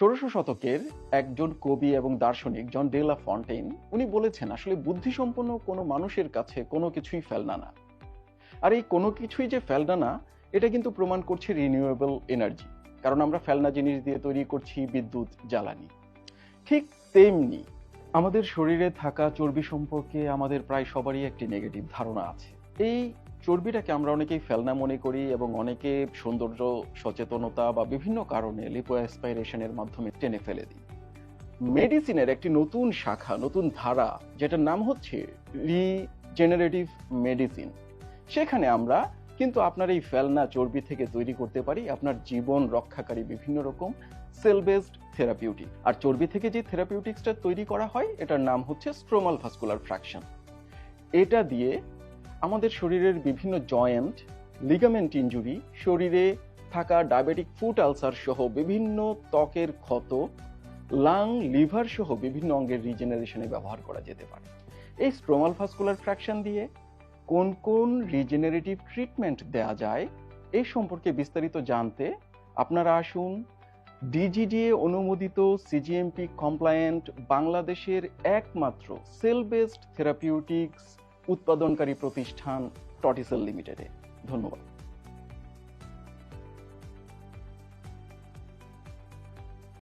ষোড়শ শতকের একজন কবি এবং দার্শনিক জন ডেলা ফন্টেইন, উনি বলেছেন, আসলে বুদ্ধিসম্পন্ন কোনো মানুষের কাছে কোনো কিছুই ফেলনা না। আর এই কোনো কিছুই যে ফেলনা না, এটা কিন্তু প্রমাণ করছে রিনিউয়েবল এনার্জি কারণ আমরা ফেলনা জিনিস দিয়ে তৈরি করছি বিদ্যুৎ, জ্বালানি। ঠিক তেমনি আমাদের শরীরে থাকা চর্বি সম্পর্কে আমাদের প্রায় সবারই একটি নেগেটিভ ধারণা আছে। এই চর্বিটাকে আমরা অনেকেই ফেলনা মনে করি এবং অনেকে সৌন্দর্য, সচেতনতা বা বিভিন্ন কারণে লিপো অ্যাসপাইরেশনের মাধ্যমে টেনে ফেলে দিই। মেডিসিনের একটি নতুন শাখা, নতুন ধারা, যেটার নাম হচ্ছে রিজেনারেটিভ মেডিসিন। সেখানে আমরা কিন্তু আপনার এই ফেলনা চর্বি থেকে তৈরি করতে পারি, আপনার জীবন রক্ষাকারী বিভিন্ন রকম সেল বেসড থেরাপিউটিক। আর চর্বি থেকে যে থেরাপিউটিক্সটা তৈরি করা হয়, এটার নাম হচ্ছে স্ট্রোমাল ভাস্কুলার ফ্র্যাকশন। এটা দিয়ে আমাদের শরীরের বিভিন্ন জয়েন্ট লিগামেন্ট ইনজুরি শরীরে থাকা ডায়াবেটিক ফুট আলসার সহ বিভিন্ন ত্বকের ক্ষত লাং লিভার সহ বিভিন্ন অঙ্গের রিজেনারেশনে ব্যবহার করা যেতে পারে। এই স্ট্রোমাল ভাস্কুলার ফ্র্যাকশন দিয়ে কোন কোন রিজেনারেটিভ ট্রিটমেন্ট দেয়া যায় এই সম্পর্কে বিস্তারিত জানতে আপনারা আসুন ডিজিডিএ অনুমোদিত সিজিএমপি কমপ্লায়েন্ট বাংলাদেশের একমাত্র সেল বেসড থেরাপিউটিক্স উৎপাদনকারী প্রতিষ্ঠান টটিসেল লিমিটেডে। ধন্যবাদ।